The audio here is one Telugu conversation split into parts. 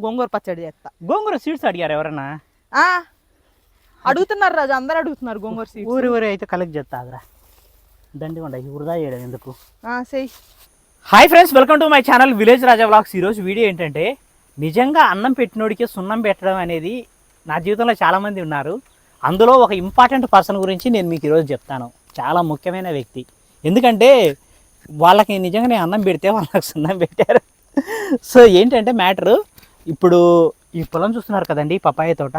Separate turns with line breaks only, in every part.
గోంగూర పచ్చడి చేస్తా.
గోంగూర సీడ్స్ అడిగారు ఎవరన్నా?
ఆ, అడుగుతున్నారు రాజు అందరు అడుగుతున్నారు గోంగూర సీడ్స్
ఊరి ఊరి అయితే కలెక్ట్ చేస్తా అదరా దండి ఉండ వృధా చేయడం ఎందుకు? Hi friends welcome to my channel village Raja vlogs ఈరోజు వీడియో ఏంటంటే నిజంగా అన్నం పెట్టినోడికి సున్నం పెట్టడం అనేది నా జీవితంలో చాలామంది ఉన్నారు. అందులో ఒక ఇంపార్టెంట్ పర్సన్ గురించి నేను మీకు ఈరోజు చెప్తాను. చాలా ముఖ్యమైన వ్యక్తి. ఎందుకంటే వాళ్ళకి నిజంగా నేను అన్నం పెడితే వాళ్ళకి సున్నం పెట్టారు. సో ఏంటంటే మ్యాటరు ఇప్పుడు ఈ పొలం చూస్తున్నారు కదండి పపాయ తోట.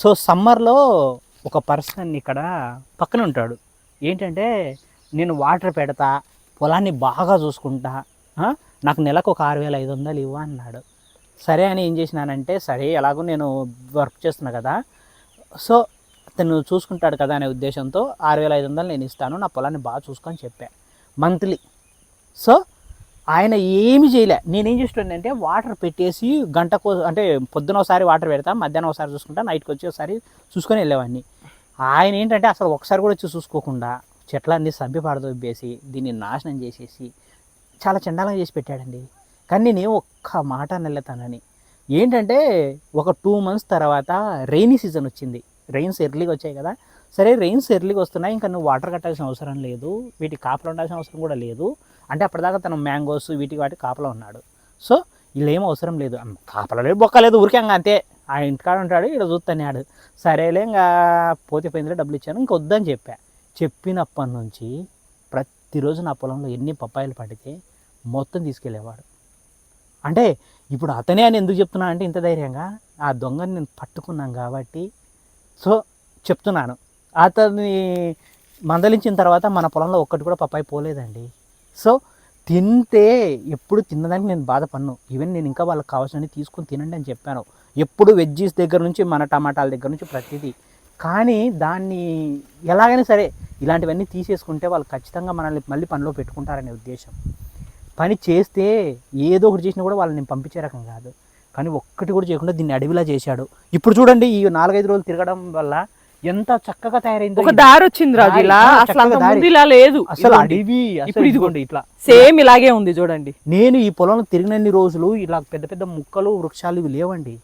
సో సమ్మర్లో ఒక పర్సన్ ఇక్కడ పక్కన ఉంటాడు. ఏంటంటే నేను వాటర్ పెడతా పొలాన్ని బాగా చూసుకుంటా నాకు నెలకు ఒక ఆరు వేల ఐదు వందలు ఇవ్వ అన్నాడు. సరే అని ఏం చేసినానంటే సరే ఎలాగో నేను వర్క్ చేస్తున్నా కదా. సో అతను చూసుకుంటాడు కదా అనే ఉద్దేశంతో ఆరు వేల ఐదు వందలు నేను ఇస్తాను నా పొలాన్ని బాగా చూసుకొని చెప్పా. మంత్లీ. సో ఆయన ఏమి చేయలే. నేనేం చేస్తుండే వాటర్ పెట్టేసి గంటకు అంటే పొద్దున ఒకసారి వాటర్ పెడతా మధ్యాహ్నం ఒకసారి చూసుకుంటా నైట్కి వచ్చి ఒకసారి చూసుకొని వెళ్ళేవాడిని. ఆయన ఏంటంటే అసలు ఒకసారి కూడా వచ్చి చూసుకోకుండా చెట్లన్నీ సభ్యపడదొబ్బేసి దీన్ని నాశనం చేసేసి చాలా చండాలంగా చేసి పెట్టాడండి. కానీ నేను ఒక్క మాట నిల్లతానని ఏంటంటే ఒక టూ మంత్స్ తర్వాత రెయినీ సీజన్ వచ్చింది. రెయిన్స్ ఎర్లీగా వచ్చాయి కదా. సరే రెయిన్స్ ఎర్లీగా వస్తున్నాయి ఇంకా నువ్వు వాటర్ కట్టాల్సిన అవసరం లేదు వీటికి కాపలా ఉండాల్సిన అవసరం కూడా లేదు. అంటే అప్పటిదాకా తను మ్యాంగోస్ వీటికి వాటి కాపలా ఉన్నాడు. సో వీళ్ళు ఏం అవసరం లేదు. అమ్మ, కాపలా లేదు బొక్క లేదు ఊరికే ఇంకా అంతే. ఆ ఇంటికాడ ఉంటాడు ఇక్కడ చూస్తాడు సరేలే ఇంకా పోతే పోయిందిలే డబ్బులు ఇచ్చాను ఇంక వద్దని చెప్పా. చెప్పినప్పటి నుంచి ప్రతిరోజు నా పొలంలో ఎన్ని పప్పాయిలు పడితే మొత్తం తీసుకెళ్ళేవాడు అంటే ఇప్పుడు అతనే అని ఎందుకు చెప్తున్నా అంటే ఇంత ధైర్యంగా? ఆ దొంగని నేను పట్టుకున్నాం కాబట్టి. సో చెప్తున్నాను. అతన్ని మందలించిన తర్వాత మన పొలంలో ఒక్కటి కూడా పప్పాయి పోలేదండి. సో తింటే ఎప్పుడు తిన్నదానికి నేను బాధపడను. ఈవెన్ నేను ఇంకా వాళ్ళకి కావాల్సినవి తీసుకొని తినండి అని చెప్పాను. ఎప్పుడు వెజ్జీస్ దగ్గర నుంచి మన టమాటాల దగ్గర నుంచి ప్రతిదీ. కానీ దాన్ని ఎలాగైనా సరే ఇలాంటివన్నీ తీసేసుకుంటే వాళ్ళు ఖచ్చితంగా మనల్ని మళ్ళీ పనిలో పెట్టుకుంటారనే ఉద్దేశం. పని చేస్తే ఏదో ఒకటి చేసినా కూడా వాళ్ళని నేను పంపించే రకం కాదు. కానీ ఒక్కటి కూడా చేయకుండా దీన్ని అడవిలా చేశాడు. ఇప్పుడు చూడండి ఈ నాలుగైదు రోజులు తిరగడం వల్ల ఎంత చక్కగా తయారైందో
ఒక. దారి వచ్చింది రాజు ఇలా అసలు
దారి.
ఇలా లేదు
అసలు. అడవి
ఇప్పుడు ఇదిగోండి.
ఇట్లా
సేమ్ ఇలాగే ఉంది చూడండి
నేను ఈ పొలంలో తిరిగినన్ని రోజులు ఇలా పెద్ద పెద్ద ముక్కలు వృక్షాలు ఇవి లేవండి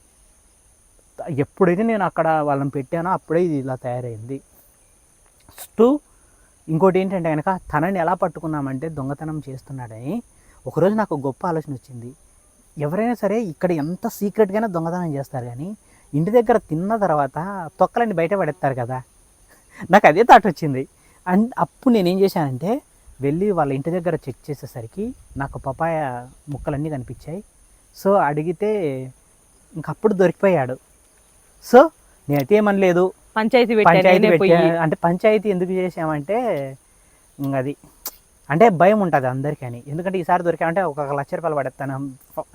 ఎప్పుడైతే నేను అక్కడ వాళ్ళని పెట్టానో అప్పుడే ఇది ఇలా తయారైంది టూ ఇంకోటి ఏంటంటే కనుక తనని ఎలా పట్టుకున్నామంటే దొంగతనం చేస్తున్నాడని ఒకరోజు నాకు గొప్ప ఆలోచన వచ్చింది ఎవరైనా సరే ఇక్కడ ఎంత సీక్రెట్గానే దొంగతనం చేస్తారు కానీ ఇంటి దగ్గర తిన్న తర్వాత తొక్కలన్నీ బయట పడేస్తారు కదా. నాకు అదే థాట్ వచ్చింది. అండ్ అప్పుడు నేనేం చేశానంటే వెళ్ళి వాళ్ళ ఇంటి దగ్గర చెక్ చేసేసరికి నాకు పపాయ ముక్కలన్నీ కనిపించాయి. సో అడిగితే ఇంకప్పుడు దొరికిపోయాడు. సో నేనైతే ఏమనలేదు.
పంచాయతీ
పంచాయతీ అంటే పంచాయతీ ఎందుకు చేసామంటే ఇంక అది అంటే భయం ఉంటుంది అందరికీ ఎందుకంటే ఈసారి దొరికామంటే ఒక లక్ష రూపాయలు పడేస్తాను.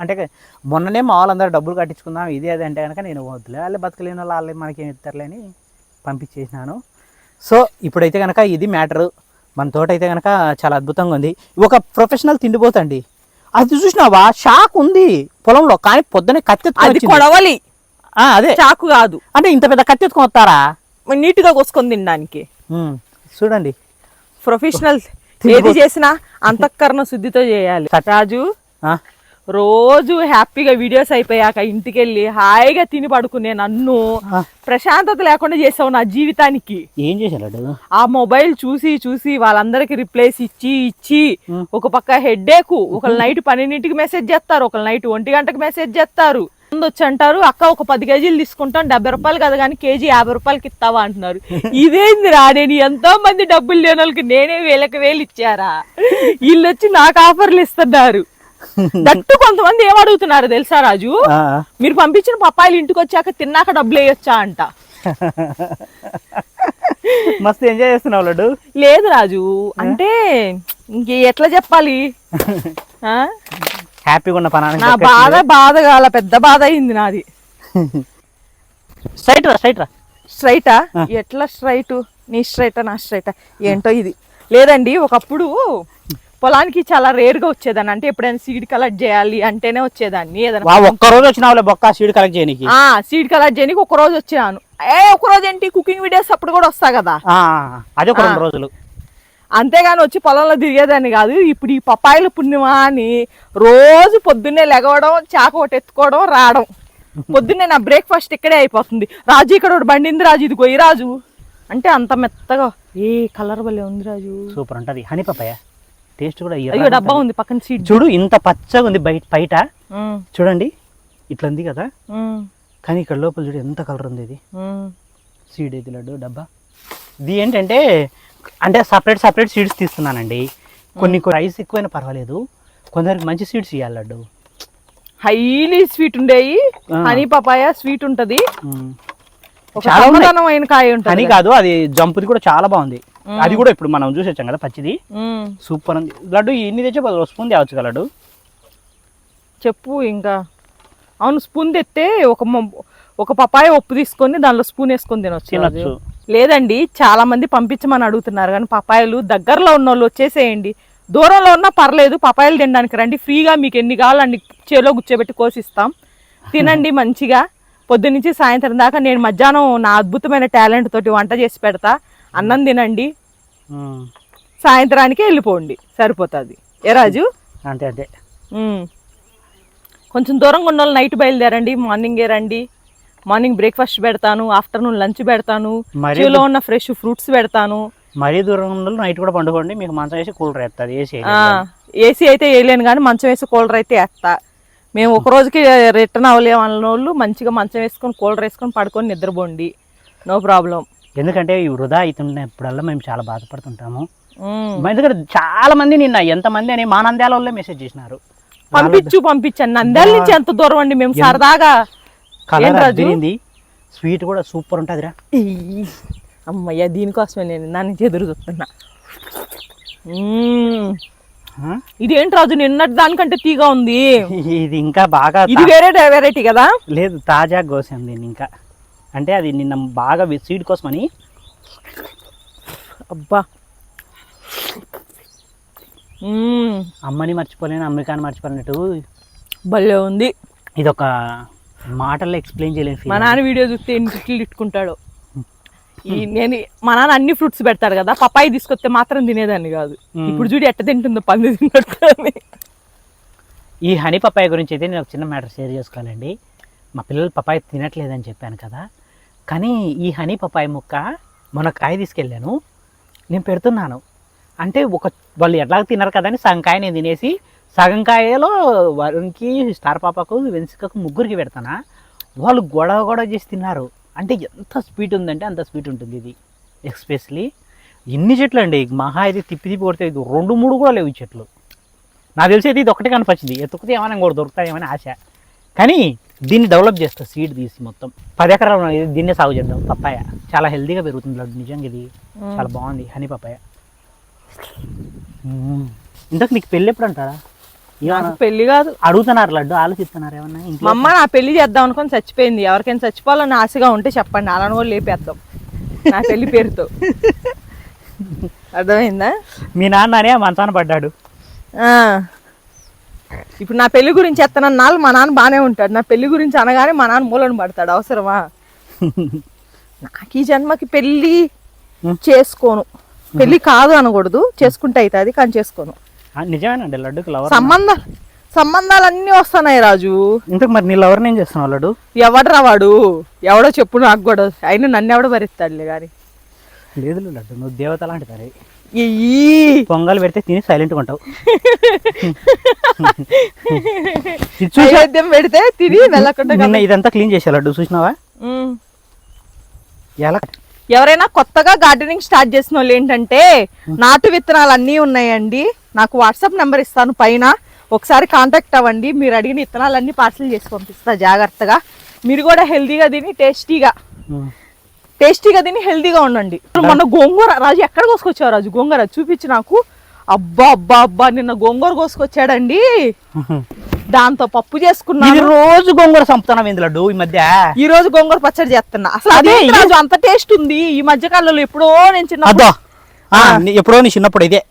అంటే మొన్ననే మా వాళ్ళందరూ డబ్బులు కట్టించుకుందాం ఇది అది అంటే కనుక నేను వద్దులే. వాళ్ళు బతకలేని వాళ్ళు వాళ్ళు మనకేం ఇస్తారులే అని పంపించేసినాను. సో ఇప్పుడైతే కనుక ఇది మ్యాటరు. మన తోట అయితే కనుక చాలా అద్భుతంగా ఉంది. ఒక ప్రొఫెషనల్ తిండిపోతండి. అది చూసినావా? షాక్ ఉంది పొలంలో. కానీ పొద్దునే
అది
వచ్చింది.
కొడవలి.
అదే.
చాకు కాదు.
అంటే ఇంత పెద్ద కత్తెత్తుకొని వస్తారా?
నీట్గా కోసుకొని తినడానికి.
చూడండి.
ప్రొఫెషనల్ ఏది చేసినా అంతఃకరణ శుద్ధితో చేయాలి. రాజు
ఆ,
రోజు హ్యాపీగా వీడియోస్ అయిపోయాక ఇంటికి వెళ్ళి హాయిగా తిని పడుకునే నన్ను. ప్రశాంతత లేకుండా చేసావు నా జీవితానికి.
ఏం చేశాడు
ఆ మొబైల్ చూసి చూసి వాళ్ళందరికి రిప్లైస్ ఇచ్చి ఇచ్చి. ఒక పక్క హెడ్ఏకు ఒకళ్ళు నైట్ పన్నెండింటికి మెసేజ్ చేస్తారు ఒకళ్ళు నైట్ ఒంటి గంటకి మెసేజ్ చేస్తారు. వచ్చి అంటారు అక్క ఒక పది కేజీలు తీసుకుంటాం డెబ్బై రూపాయలు కదా కానీ కేజీ యాభై రూపాయలకి ఇస్తావా అంటున్నారు. ఇదేందిరా నేను ఎంతో మంది డబ్బులు లేని వాళ్ళకి నేనే వేలకు వేలు ఇచ్చారా? వీళ్ళు వచ్చి నాకు ఆఫర్లు ఇస్తున్నారు. దట్టు కొంతమంది ఏం అడుగుతున్నారు తెలుసా రాజు? మీరు పంపించిన పప్పాయిలు ఇంటికి వచ్చాక తిన్నాక డబ్బులు వేయొచ్చా అంట.
మస్తు ఎంజాయ్ చేస్తున్నావు లడ్డు.
లేదు రాజు అంటే ఇంక ఎట్లా చెప్పాలి?
హ్యాపీగా ఉన్న
నా బాధ బాధ కాల పెద్ద బాధ అయింది నాది.
స్ట్రైట్ రా స్ట్రైట్ రా.
స్ట్రైటా ఎట్లా స్ట్రైట్ నీ స్ట్రైటా నా స్ట్రైటా ఏంటో ఇది. లేదండి ఒకప్పుడు పొలానికి చాలా రేర్గా వచ్చేదాన్ని. అంటే ఎప్పుడైనా సీడ్ కలెక్ట్ చేయాలి అంటేనే వచ్చేదాన్ని. ఏదైనా
ఒక్క రోజు వచ్చినావులే బొక్క సీడ్ కలెక్ట్ చేయడానికి
ఆ సీడ్ కలెక్ట్ చేయడానికి ఒక రోజు వచ్చాను. ఏ ఒక రోజు ఏంటి? కుకింగ్ వీడియోస్ అప్పుడు కూడా వస్తా కదా.
అది ఒక రెండు రోజులు.
అంతేగాని వచ్చి పొలంలో తిరిగేదాన్ని కాదు. ఇప్పుడు ఈ పప్పాయిల పుణ్యమా అని రోజు పొద్దున్నే లెగవడం చాక ఒకటి ఎత్తుకోవడం రావడం. పొద్దున్నే నా బ్రేక్ఫాస్ట్ ఇక్కడే అయిపోతుంది. రాజు ఇక్కడ ఒకటి బండింది రాజు ఇది కొయ్యి రాజు. అంటే అంత మెత్తగా. ఏ కలర్ భలే ఉంది రాజు.
సూపర్ ఉంటుంది. హనీ పపాయ టేస్ట్ కూడా
అయ్యో డబ్బా. ఉంది పక్కన సీట్
చూడు. ఇంత పచ్చగా ఉంది బయట బయట. చూడండి ఇట్లా ఉంది కదా. కానీ ఇక్కడ లోపల చూడు ఎంత కలర్ ఉంది ఇది. సీడ్ ఇది లడ్డు డబ్బా. ఇది ఏంటంటే అంటే సపరేట్ సపరేట్ సీడ్స్ తీస్తున్నానండి. కొన్ని రైస్ ఎక్కువైనా పర్వాలేదు. కొందరికి మంచి సీడ్స్ ఇవ్వాలి లడ్డు.
హైలీ స్వీట్ ఉండేవి. హనీ పపాయ స్వీట్ ఉంటది. కాయ
హనీ కాదు అది జంపుది కూడా చాలా బాగుంది. అది కూడా ఇప్పుడు మనం చూసి వచ్చాం కదా పచ్చిది. సూపర్ ఉంది. లడ్డు ఇన్ని తెచ్చే బదులు స్పూన్ తేవచ్చు కదా లడ్డు?
చెప్పు ఇంకా. అవును స్పూన్ తెస్తే ఒక ఒక పపాయ ఉప్పు తీసుకొని దానిలో స్పూన్ వేసుకొని తినొచ్చు.
తినొచ్చు.
లేదండి చాలా మంది పంపించమని అడుగుతున్నారు కానీ పపాయలు దగ్గరలో ఉన్న వాళ్ళు వచ్చేసేయండి. దూరంలో ఉన్నా పర్లేదు పపాయలు తినడానికి రండి. ఫ్రీగా మీకు ఎన్ని కావాలో అన్ని చేలో గుచ్చోబెట్టి కోసిస్తాం. తినండి మంచిగా. పొద్దున్నుంచి సాయంత్రం దాకా నేను మధ్యాహ్నం నా అద్భుతమైన టాలెంట్ తోటి వంట చేసి పెడతా. అన్నం తినండి. సాయంత్రానికి వెళ్ళిపోండి సరిపోతుంది. ఏ రాజు?
అంతే అంతే.
కొంచెం దూరంగా ఉన్న వాళ్ళు నైట్ బయలుదేరండి మార్నింగే రండి. మార్నింగ్ బ్రేక్ఫాస్ట్ పెడతాను ఆఫ్టర్నూన్ లంచ్ పెడతాను చెలో ఉన్న ఫ్రెష్ ఫ్రూట్స్ పెడతాను.
మరీ దూరం ఉన్న నైట్ కూడా పండుకోండి మీకు మంచం వేసి కూలర్ వేస్తుంది ఏసీ
ఏసీ అయితే వేయలేను కానీ మంచం వేసి కూలర్ అయితే వేస్తా. మేము ఒక రోజుకి రిటర్న్ అవ్వలేము అన్న వాళ్ళు మంచిగా మంచం వేసుకొని కూలర్ వేసుకొని పడుకొని నిద్రపోండి. No problem.
ఎందుకంటే ఈ వృధా అవుతున్నప్పుడల్లా మేము చాలా బాధపడుతుంటాము. ఎందుకంటే చాలా మంది నిన్న ఎంతమంది అని మా నంద్యాల వాళ్ళే మెసేజ్ చేసినారు.
పంపించు పంపించండి. నంద్యాల నుంచి ఎంత దూరం అండి మేము సరదాగా
కలర్
రాజు?
అదిరింది స్వీట్ కూడా సూపర్ ఉంటుందిరా.
అమ్మయ్య దీనికోసమే నేను నా నుంచి ఎదురు చూస్తున్నా? ఇదేంటి రాజు నిన్నటి దానికంటే తీగా ఉంది?
ఇది ఇంకా బాగా
ఇది వేరే వెరైటీ కదా?
లేదు తాజా కోసాం దీన్ని ఇంకా. అంటే అది నిన్న బాగా స్వీట్ కోసమని.
అబ్బా. మ్మ్.
అమ్మని మర్చిపోలేను అమెరికాని మర్చిపోలేనట్టు.
భలే ఉంది.
ఇది ఒక మాటల్లో ఎక్స్ప్లెయిన్ చేయలేను
మా. నాన్న వీడియో చూస్తే ఎన్ని తిట్లు తిట్టుకుంటాడు ఈ నేను మా నాన్న అన్ని ఫ్రూట్స్ పెడతాడు కదా పపాయి తీసుకొస్తే మాత్రం తినేదాన్ని కాదు. ఇప్పుడు చూడు ఎట్ట తింటుందో పంది తిన్నట్టు.
ఈ హనీ పపాయ గురించి అయితే నేను ఒక చిన్న మ్యాటర్ షేర్ చేసుకోవాలండి మా పిల్లలు పపాయ తినట్లేదని చెప్పాను కదా కానీ ఈ హనీ పపాయ ముక్క మొన్న కాయ తీసుకెళ్ళాను నేను పెడుతున్నాను అంటే ఒక వాళ్ళు ఎట్లా తినరు కదా అని సగం కాయ నేను తినేసి సగం కాయలో వరుణ్కి స్టార్ పాపకు వెన్సికకు ముగ్గురికి పెడతానా? వాళ్ళు గొడవ గొడవ చేసి తిన్నారు. అంటే ఎంత స్వీట్ ఉందంటే అంత స్వీట్ ఉంటుంది ఇది. ఎక్స్పెషలీ ఎన్ని చెట్లు అండి. మహా ఇది తిప్పి తిప్పి కొడితే ఇది రెండు మూడు కూడా లేవు ఈ చెట్లు. నాకు తెలిసి అయితే ఇది ఒకటి కనిపించింది. ఎత్తుకుతే ఏమైనా ఇంకోటి దొరుకుతాయేమని ఆశ. కానీ దీన్ని డెవలప్ చేస్తా సీడ్ తీసి మొత్తం. పది ఎకరాలు దీన్నే సాగు చేద్దాం. పప్పాయ. చాలా హెల్తీగా పెరుగుతుంది లడ్డు. నిజంగా ఇది చాలా బాగుంది. Honey papaya. ఇంతకు నీకు పెళ్ళి ఎప్పుడు అంటారా
పెళ్ళి కాదు.
అడుగుతున్నారు లడ్డు ఆలోచిస్తున్నారు ఏమన్నా
మా అమ్మ నా పెళ్ళి చేద్దాం అనుకొని చచ్చిపోయింది. ఎవరికైనా చచ్చిపోవాలని ఆశగా ఉంటే చెప్పండి. అలాని కూడా లేపేద్దాం. నా పెళ్ళి పేరుతో. అర్థమైందా?
మీ నాన్ననే మంచాన పడ్డాడు.
ఆ. ఇప్పుడు నా పెళ్ళి గురించి ఎత్తనన్నాళ్ళు మా నాన్న బాగానే ఉంటాడు. నా పెళ్ళి గురించి అనగానే మా నాన్న మూలను పడతాడు. అవసరమా? నాకు ఈ జన్మకి పెళ్ళి చేసుకోను. పెళ్ళి కాదు అనకూడదు. చేసుకుంటే అవుతుంది కానీ చేసుకోను.
నిజమేనండి లడ్డుకి లవర్
సంబంధం సంబంధాలన్నీ వస్తున్నాయి రాజు.
ఇంతకు మరి నీ లవర్ని ఏం చేస్తున్నావు లడ్డు?
ఎవడరా వాడు? ఎవడో చెప్పు నాకు కూడా. అయినా నన్ను ఎవడో భరిస్తాడులే కానీ
లేదు లడ్డు నువ్వు దేవత లాంటి తరే
ఇయ్యి
పొంగల్ పెడితే తిని సైలెంట్గా ఉంటావు.
పెడితే తిని వెళ్ళకుండా
ఇదంతా క్లీన్ చేసా లడ్డు చూసినావా. ఎలా?
ఎవరైనా కొత్తగా గార్డెనింగ్ స్టార్ట్ చేసిన వాళ్ళు ఏంటంటే నాటు విత్తనాలు అన్నీ ఉన్నాయండి. నాకు వాట్సాప్ నెంబర్ ఇస్తాను పైన. ఒకసారి కాంటాక్ట్ అవ్వండి. మీరు అడిగిన విత్తనాలు అన్ని పార్సల్ చేసి పంపిస్తా జాగ్రత్తగా. మీరు కూడా హెల్తీగా తిని టేస్టీగా. టేస్టీగా తిని హెల్తీగా ఉండండి. మొన్న గోంగూర రాజు ఎక్కడ కోసుకొచ్చావు రాజు? గోంగూర చూపించి నాకు. అబ్బా అబ్బా అబ్బా నిన్న గోంగూర కోసుకొచ్చాడండి. దాంతో పప్పు
ఇది
చేసుకున్నాను
రోజు గోంగూర సంపుతున్నాం ఇందులో ఈ మధ్య.
ఈ రోజు గోంగూర పచ్చడి చేస్తున్నా. అసలు అదే అంత టేస్ట్ ఉంది. ఈ మధ్య కాలంలో ఎప్పుడో నేను చిన్న
ఎప్పుడో నీ చిన్నప్పుడు ఇదే.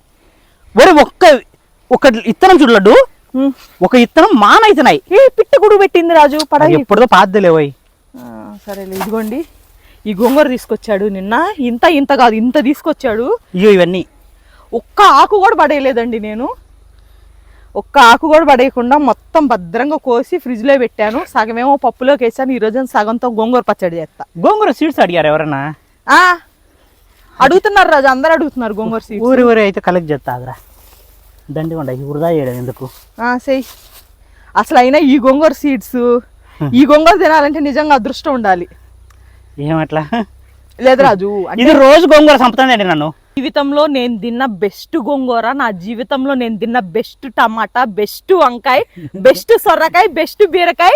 ఒరే ఒక్క ఒక ఇత్తనం చూడు లడ్డు. ఒక ఇత్తనం మాన అవుతున్నాయి
ఏ పిట్ట గుడు పెట్టింది రాజు పడవి.
ఎప్పుడుదో పాతలేవోయ్
సరేలే ఇదిగోండి. ఈ గోంగూర తీసుకొచ్చాడు నిన్న. ఇంత ఇంత కాదు ఇంత తీసుకొచ్చాడు.
ఇయ్యో ఇవన్నీ.
ఒక్క ఆకు కూడా పడేయలేదండి నేను. ఒక్క ఆకు కూడా పడేయకుండా మొత్తం భద్రంగా కోసి ఫ్రిడ్జ్లో పెట్టాను. సగమేమో పప్పులోకి వేసాను. ఈ రోజు సగంతో గోంగూర పచ్చడి చేస్తా.
గోంగూర సీడ్స్ అడిగారు ఎవరన్నా?
ఆ అడుగుతున్నారు రాజు అందరు అడుగుతున్నారు గోంగూర సీడ్స్
ఊరి ఊరి అయితే కలెక్ట్ చేస్తా అదరా దండి ఉండ వృధా చేయడం ఎందుకు?
ఆ సెయ్ అసలు అయినా ఈ గోంగూర సీడ్స్ ఈ గోంగూర తినాలంటే నిజంగా అదృష్టం ఉండాలి.
ఏమట్లా
లేదు రాజు
ఇది రోజు గోంగూర చంపుతుందండి నన్ను.
జీవితంలో నేను తిన్న బెస్ట్ గోంగూర నా జీవితంలో నేను తిన్న బెస్ట్ టమాటా బెస్ట్ వంకాయ బెస్ట్ సొరకాయ బెస్ట్ బీరకాయ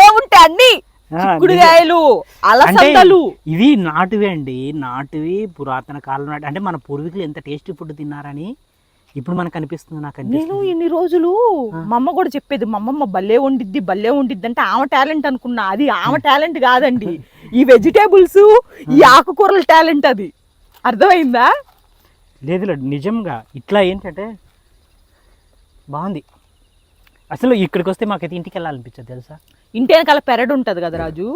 ఏముంటే అన్ని చిక్కుడుకాయలు
అంటే
అలసందలు.
ఇవి నాటువి అండి. నాటువి పురాతన కాలం నాటి అంటే మన పూర్వీకులు ఎంత టేస్టీ ఫుడ్ తిన్నారని ఇప్పుడు మనకు అనిపిస్తుంది నాకు
నేను ఇన్ని రోజులు మా అమ్మ కూడా చెప్పేది మా అమ్మమ్మ భలే వండిద్ది భలే వండిద్ది అంటే ఆమె టాలెంట్ అనుకున్నా. అది ఆమె టాలెంట్ కాదండి. ఈ వెజిటేబుల్స్ ఈ ఆకుకూరల టాలెంట్ అది. అర్థమైందా?
లేదు. నిజంగా ఇట్లా ఏంటంటే బాగుంది. అసలు ఇక్కడికి వస్తే మాకైతే ఇంటికి వెళ్ళాలనిపించదు తెలుసా?
ఇంటి వెనకాల పెరడు ఉంటది కదా రాజు.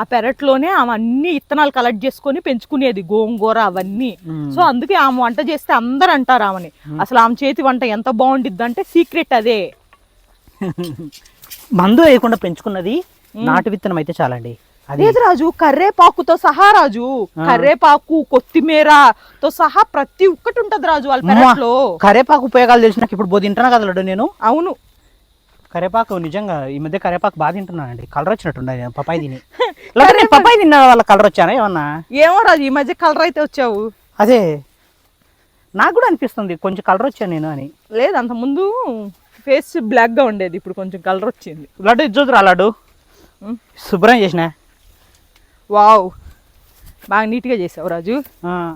ఆ పెరట్లోనే ఆమె అన్ని ఇత్తనాలు కలెక్ట్ చేసుకొని పెంచుకునేది గోంగూర అవన్నీ. సో అందుకే ఆమె వంట చేస్తే అందరు అంటారు ఆమెని. అసలు ఆమె చేతి వంట ఎంత బాగుండిద్ది అంటే సీక్రెట్ అదే.
మందు వేయకుండా పెంచుకున్నది నాటు విత్తనం అయితే చాలండి. అది
లేదు రాజు కర్రేపాకుతో సహా రాజు. కర్రేపాకు కొత్తిమీరతో సహా ప్రతి ఒక్కటి ఉంటది రాజు వాళ్ళ పెరట్లో.
కరేపాకు ఉపయోగాలు తెలిసి నాకు ఇప్పుడు బోధ తింటున్నా కదా లడ్డు నేను.
అవును.
కరేపాకు నిజంగా ఈ మధ్య కరేపాకు బాగా తింటున్నానండి. కలర్ వచ్చినట్టున్నాయి. పపాయి తిని. నేను పపాయి తిన్న వాళ్ళ కలర్ వచ్చానా ఏమన్నా?
ఏమో రాజు ఈ మధ్య కలర్ అయితే వచ్చావు.
అదే. నాకు కూడా అనిపిస్తుంది కొంచెం కలర్ వచ్చాను నేను అని.
లేదు అంత ముందు ఫేస్ బ్లాక్గా ఉండేది ఇప్పుడు కొంచెం కలర్ వచ్చింది.
లడ్డు ఇది లడ్డు. శుభ్రం చేసిన?
వావ్. బాగా నీట్గా చేసావు రాజు.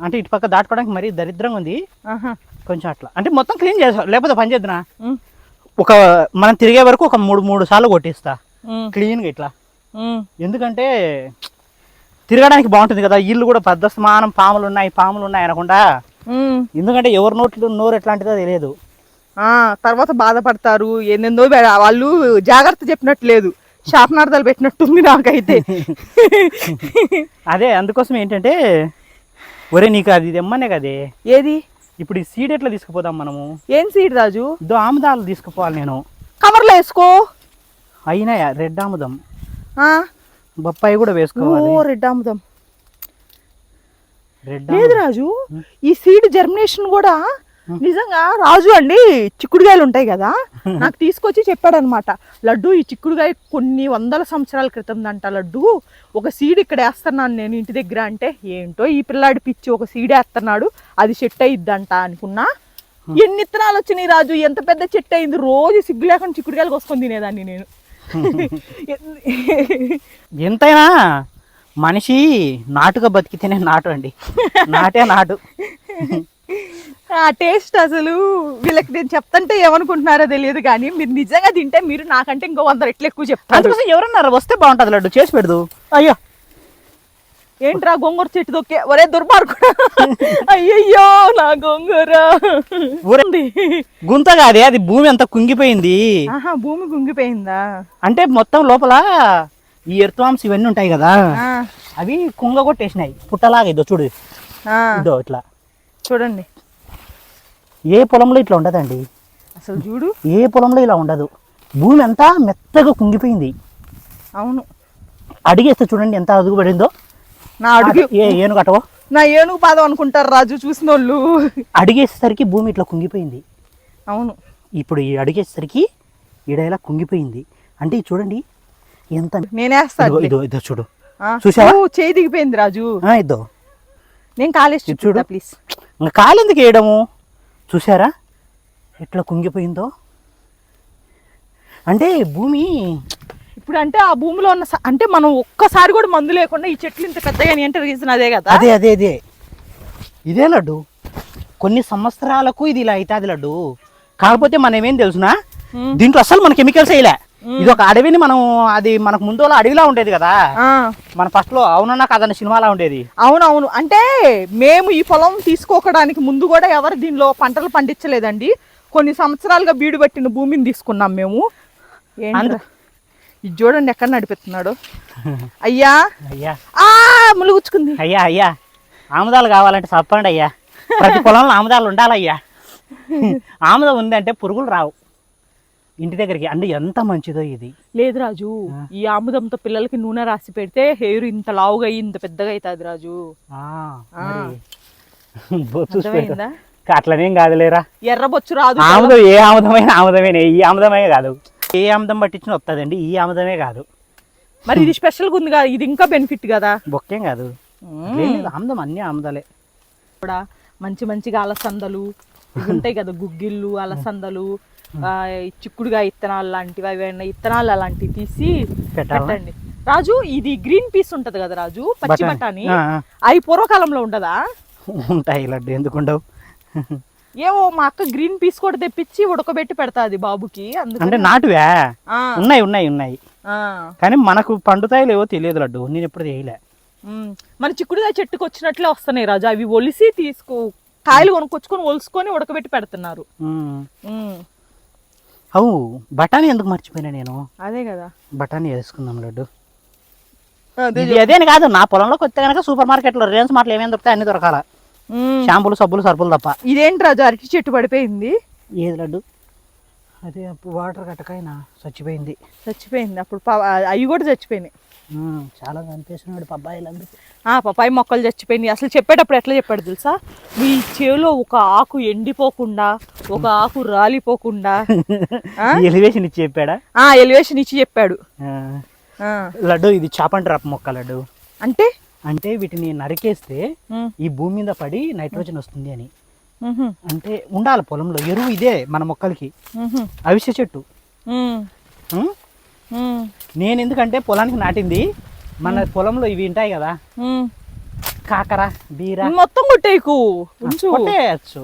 అంటే ఇటు పక్క దాటుకోవడానికి మరీ దరిద్రంగా ఉంది.
ఆహా.
కొంచెం అట్లా. అంటే మొత్తం క్లీన్ చేసా లేకపోతే పని చేద్దునా?
ఉమ్,
ఒక మనం తిరిగే వరకు ఒక మూడు మూడు సార్లు కొట్టిస్తా. క్లీన్గా ఇట్లా. ఎందుకంటే తిరగడానికి బాగుంటుంది కదా ఇల్లు కూడా పెద్ద స్మానం పాములు ఉన్నాయి పాములు ఉన్నాయి అనకుండా. ఎందుకంటే ఎవరి నోట్లు నోరు ఎట్లాంటిదో తెలియదు.
ఆ తర్వాత బాధపడతారు ఏందేందో వాళ్ళు జాగ్రత్త చెప్పినట్టు లేదు. శాపనార్థాలు పెట్టినట్టుంది నాకైతే.
అదే అందుకోసం ఏంటంటే ఒరే నీకు అది తెమ్మనే కదే.
ఏది?
ఇప్పుడు ఈ సీడ్ ఎట్లా తీసుకుపోదాం మనము?
ఏం సీడ్ రాజు?
ఆముదాలు తీసుకుపోవాలి నేను.
కవర్లో వేసుకో.
అయినాయా రెడ్ ఆముదం.
ఆ,
బొప్పాయి కూడా
ఓ
వేసుకోవాలి
రెడ్ అమ్ముదాం
రెడ్
లేదు రాజు ఈ సీడ్ జర్మినేషన్ కూడా నిజంగా రాజు అండి చిక్కుడుగాయలు ఉంటాయి కదా నాకు తీసుకొచ్చి చెప్పాడు అనమాట లడ్డు ఈ చిక్కుడుగాయ కొన్ని వందల సంవత్సరాల క్రితం దంట లడ్డు. ఒక సీడ్ ఇక్కడ వేస్తున్నాను నేను ఇంటి దగ్గర అంటే ఏంటో ఈ పిల్లాడి పిచ్చి ఒక సీడ్ వేస్తున్నాడు అది చెట్టు అయ్యిద్దంట అనుకున్నా. ఎన్ని ఇత్తనాలు వచ్చినాయి రాజు? ఎంత పెద్ద చెట్టు అయింది? రోజు సిగ్గు లేకుండా చిక్కుడుగాయలు కోసుకొని తినేదాన్ని నేను.
ఎంతైనా మనిషి నాటుగా బతికితేనే నాటు అండి. నాటే నాటు.
ఆ టేస్ట్ అసలు వీళ్ళకి నేను చెప్తుంటే ఏమనుకుంటున్నారో తెలియదు కానీ మీరు నిజంగా తింటే మీరు నాకంటే ఇంకో వంద రెట్లు ఎక్కువ చెప్తారు.
అందుకోసం ఎవరన్నారు? వస్తే బాగుంటుంది లడ్డు. చేసి పెడదు. అయ్యో.
ఏంట్రా గోంగూర చెట్టు దొక్కే ఒరే దుర్మార్గుడు. అయ్యయ్యో నా గోంగూర.
ఊరే గుంత కాదే అది భూమి అంతా కుంగిపోయింది.
ఆహా భూమి గుంగిపోయిందా
అంటే మొత్తం లోపల ఈ ఎర్త్వామ్స్ ఇవన్నీ ఉంటాయి కదా అవి కుంగ కొట్టేసినాయి. పుట్టలాగా ఇదో చూడు.
ఆ,
ఇదో ఇట్లా.
చూడండి.
ఏ పొలంలో ఇట్లా ఉండదండి?
అసలు చూడు.
ఏ పొలంలో ఇలా ఉండదు. భూమి అంతా మెత్తగా కుంగిపోయింది.
అవును.
అడిగేస్తే చూడండి ఎంత అదుగు పడిందో.
నా అడుగు
ఏ ఏను కట్టవో
నా ఏనుగు పాదం అనుకుంటారు రాజు చూసిన వాళ్ళు
అడిగేసేసరికి భూమి ఇట్లా కుంగిపోయింది.
అవును.
ఇప్పుడు ఈ అడిగేసరికి ఈడ ఇలా కుంగిపోయింది. అంటే చూడండి ఎంత
నేనేస్తా
ఇదో ఇదో చూడు. చూసావా?
చేయి దిగిపోయింది రాజు.
ఆ, ఇద్దో
నేను కాలేజ్
ఇది చూడు.
ప్లీజ్
ఇంకా కాలెందుకు వేయడము? చూసారా ఎట్లా కుంగిపోయిందో? అంటే భూమి
ఇప్పుడు అంటే ఆ భూమిలో ఉన్న అంటే మనం ఒక్కసారి కూడా మందు లేకుండా ఈ చెట్లు ఇంత పెద్దగా అంటే రీజన్ అదే కదా?
అదే అదే అదే. ఇదే లడ్డు. కొన్ని సంవత్సరాలకు ఇది ఇలా అవుతుంది లడ్డు. కాకపోతే మనం ఏం తెలుసునా. దీంట్లో అసలు మన కెమికల్స్ వేయలే ఇది ఒక అడవిని మనం అది మనకు ముందు అడవిలా ఉండేది కదా. మన ఫస్ట్లో అవునన్నా కాదన్న సినిమాలా ఉండేది.
అవునవును. అంటే మేము ఈ పొలం తీసుకోకడానికి ముందు కూడా ఎవరు దీనిలో పంటలు పండించలేదండి. కొన్ని సంవత్సరాలుగా బీడు పట్టిన భూమిని తీసుకున్నాం మేము? ఇది చూడండి ఎక్కడ నడిపిస్తున్నాడు. అయ్యా.
అయ్యా.
ఆ ములుగుచ్చుకుంది.
అయ్యా అయ్యా. ఆముదాలు కావాలంటే చెప్పండి అయ్యా. ప్రతి పొలంలో ఆముదాలు ఉండాలయ్యా. ఆముదం ఉందంటే పురుగులు రావు. ఇంటి దగ్గరికి అంటే ఎంత మంచిదో ఇది.
లేదు రాజు. ఈ ఆముదంతో పిల్లలకి నూనె రాసి పెడితే హెయిర్ ఇంత లావుగా అయ్యి ఇంత పెద్దగా అవుతుంది రాజు.
అట్లనేం కాదులేరా.
ఎర్ర బొచ్చు రాదు
ఆముదం ఏ ఆముదమైన ఆముదమేనే ఈ ఆముదమే కాదు. ఏ ఆముదం పట్టించిన వస్తుందండి ఈ ఆముదమే కాదు.
మరి ఇది స్పెషల్ ఉంది కదా ఇది ఇంకా బెనిఫిట్ కదా.
బొక్కేం కాదు. ఆముదం అన్ని ఆముదాలే.
కూడా మంచి మంచిగా అలసందలు ఉంటాయి కదా గుగ్గిళ్ళు అలసందలు చిక్కుడుగా ఇత్తనాలు లాంటివి అవి ఏమైనా ఇత్తనాలు అలాంటివి తీసి? పెట్టండి. రాజు ఇది గ్రీన్ పీస్ ఉంటది కదా రాజు? పచ్చి
బఠానీ.
అవి పూర్వకాలంలో ఉండదా?
ఉంటాయి లడ్డు ఎందుకుండవు
ఏమో మా అక్క గ్రీన్ పీస్ కూడా తెప్పించి ఉడకబెట్టి పెడతాది బాబుకి
అంటే నాటువా? ఉన్నాయి ఉన్నాయి ఉన్నాయి.
ఆ,
కానీ మనకు పండుతాయి లేవో తెలియదు లడ్డు నేను ఎప్పుడు చేయలే.
మన చిక్కుడుగా చెట్టుకు వచ్చినట్లే వస్తున్నాయి రాజు అవి ఒలిసి తీసుకో కాయలు కొనుక్కొచ్చుకొని ఒలుసుకొని ఉడకబెట్టి పెడుతున్నారు.
అవు బఠానీ ఎందుకు మర్చిపోయినా నేను?
అదే కదా.
బఠానీ వేసుకుందాం లడ్డు.
అదే
అదేని కాదు నా పొలంలోకి వస్తే కనుక సూపర్ మార్కెట్లో రిలయన్స్ మార్ట్లు ఏమేమి దొరుకుతాయి అన్ని దొరకాల. షాంపూలు సబ్బులు సరుపులు తప్ప.
ఇదేంటి రాజు అరటి చెట్టు పడిపోయింది?
ఏది లడ్డు? అదే అప్పుడు వాటర్ కట్టకైనా చచ్చిపోయింది.
చచ్చిపోయింది. అప్పుడు అవి కూడా చచ్చిపోయినాయి.
చాలా కనిపిస్తున్నాడు పబ్బాయిలు
ఆ పపాయి మొక్కలు చచ్చిపోయినాయి. అసలు చెప్పేటప్పుడు ఎట్లా చెప్పాడు తెలుసా? మీ చేలో ఒక ఆకు ఎండిపోకుండా ఒక ఆకు రాలిపోకుండా?
ఎలివేషన్ ఇచ్చి చెప్పాడా?
ఆ ఎలివేషన్ ఇచ్చి చెప్పాడు.
లడ్డు ఇది చాపండ్ డ్రాప్ మొక్క లడ్డు.
అంటే?
అంటే వీటిని నరికేస్తే ఈ భూమి మీద పడి నైట్రోజన్ వస్తుంది అని. అంటే ఉండాలి పొలంలో. ఎరువు ఇదే మన మొక్కలకి. అవిసె చెట్టు. నేను ఎందుకంటే పొలానికి నాటింది. మన పొలంలో ఇవి ఉంటాయి కదా. కాకర బీర.
మొత్తం కొట్టేయకు. ఉంచు.
కొట్టేయచ్చు.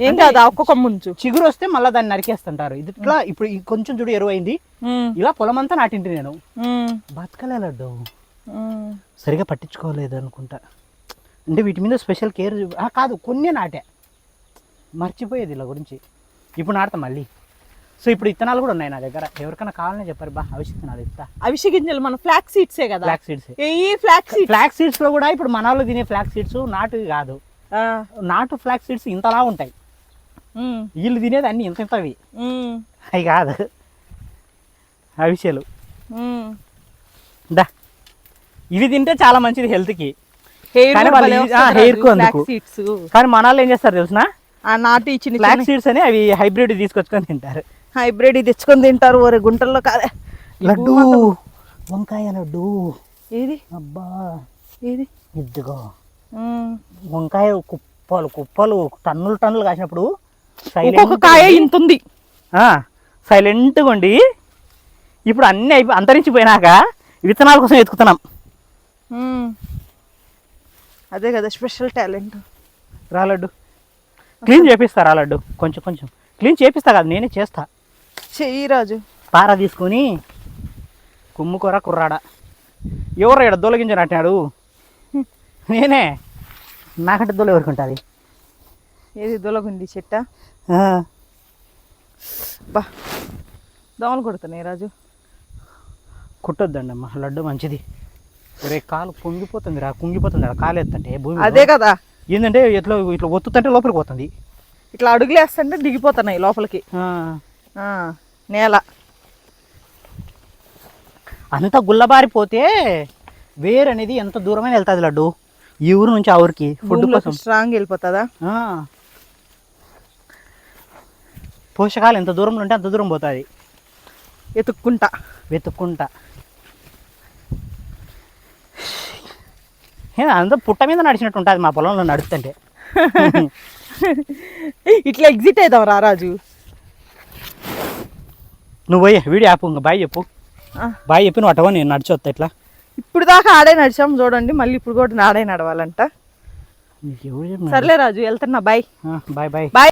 ఏం కాదు ఆ ఒక్క కొమ్మ ఉంచు
చిగురు వస్తే మళ్ళీ దాన్ని నరికేస్తుంటారు. ఇది ఇట్లా ఇప్పుడు కొంచెం చూడు ఎరువు అయింది
ఉమ్,
ఇలా పొలం అంతా నాటింటి నేను.
ఉమ్,
బతకలే లడ్డు.
ఉమ్.
సరిగా పట్టించుకోలేదు అనుకుంటా అంటే వీటి మీద స్పెషల్ కేర్ కాదు కొన్ని నాటే. మర్చిపోయేది ఇలా గురించి. ఇప్పుడు నాడతా మళ్ళీ. సో ఇప్పుడు ఇత్తనాలు కూడా ఉన్నాయి నా దగ్గర. ఎవరికైనా కావాలని చెప్పారు బా అవిషిత్తనాలు ఇస్తా.
అవిసె గింజలు మన ఫ్లాక్ సీడ్సే కదా?
Flax seeds.
ఈ ఫ్లాక్ సీడ్స్
ఫ్లాక్ సీడ్స్? లో కూడా ఇప్పుడు మన వాళ్ళు తినే ఫ్లాక్ సీడ్స్ నాటు కాదు. నాటు ఫ్లాక్ సీడ్స్ ఇంతలా ఉంటాయి. వీళ్ళు తినేది అన్ని ఇంత ఇంతవి అవి కాదు. అవిషయాలు దా. ఇవి తింటే చాలా మంచిది హెల్త్కి.
హెయిర్
కానీ మన వాళ్ళు ఏం చేస్తారు తెలుసునా?
నాటి చిన్న
ఫ్లాక్ సీడ్స్ అని అవి హైబ్రిడ్ తీసుకొచ్చుకొని తింటారు.
హైబ్రిడ్ తెచ్చుకొని తింటారు ఒరే గుంటల్లో కాదే.
లడ్డు. వంకాయ లడ్డు.
ఏది?
అబ్బా.
ఏది?
ఇద్దుగో
ఉమ్.
వంకాయ కుప్పలు కుప్పలు టన్నులు టన్నులు కాసినప్పుడు
ఒక్కొక్క కాయ ఇంత ఉంది.
సైలెంట్గా ఉండి ఇప్పుడు అన్నీ అయిపో అంతరించిపోయినాక విత్తనాల కోసం ఎత్తుకుతున్నాం.
అదే కదా స్పెషల్ టాలెంట్
రా లడ్డు. క్లీన్ చేపిస్తా రా లడ్డు. కొంచెం కొంచెం. క్లీన్ చేపిస్తా కదా నేనే చేస్తా.
చెయ్యి రాజు.
పార తీసుకొని కుమ్ముకొర కుర్రాడ. ఎవరు ఇక్కడ దొలగించనట్టాడు నేనే. నాకంటే దొల ఎవరికి ఉంటుంది?
ఏది దొలగుంది చెట్ట? బా. దోమలు కొడుతున్నాయి రాజు.
కుట్టొద్దండి అమ్మ లడ్డు మంచిది. రే కాలు పొంగిపోతుంది రా కుంగిపోతుంది రా కాలు ఎత్తంటే భూమి
అదే కదా.
ఏంటంటే ఇట్లా ఇట్లా ఒత్తుతంటే లోపలికి పోతుంది.
ఇట్లా అడుగులేస్తుంటే దిగిపోతున్నాయి లోపలికి. నేల.
అంత గుల్లబారిపోతే వేరు అనేది ఎంత దూరమైన వెళ్తుంది లడ్డు. ఈ ఊరు నుంచి ఆ ఊరికి ఫుడ్ కోసం.
స్ట్రాంగ్ వెళ్ళిపోతుందా.
పోషకాలు ఎంత దూరంలో ఉంటే అంత దూరం పోతుంది. వెతుక్కుంటా. ఏ, అంతా పుట్ట మీద నడిచినట్టు ఉంటుంది మా పొలంలో నడుస్తుంటే.
ఇట్లా ఎగ్జిట్ అవుదాం రా రాజు.
నువ్వు పోయి వీడియో ఆపు ఇంకా బాయ్ చెప్పు. బాయ్ చెప్పి నువ్వు అటవో నేను నడిచొస్తా ఇట్లా
ఇప్పుడు దాకా ఆడే నడిచాం చూడండి మళ్ళీ ఇప్పుడు కూడా ఆడే నడవాలంట? సర్లే రాజు వెళ్తున్నా బాయ్.
Bye bye.
బాయ్.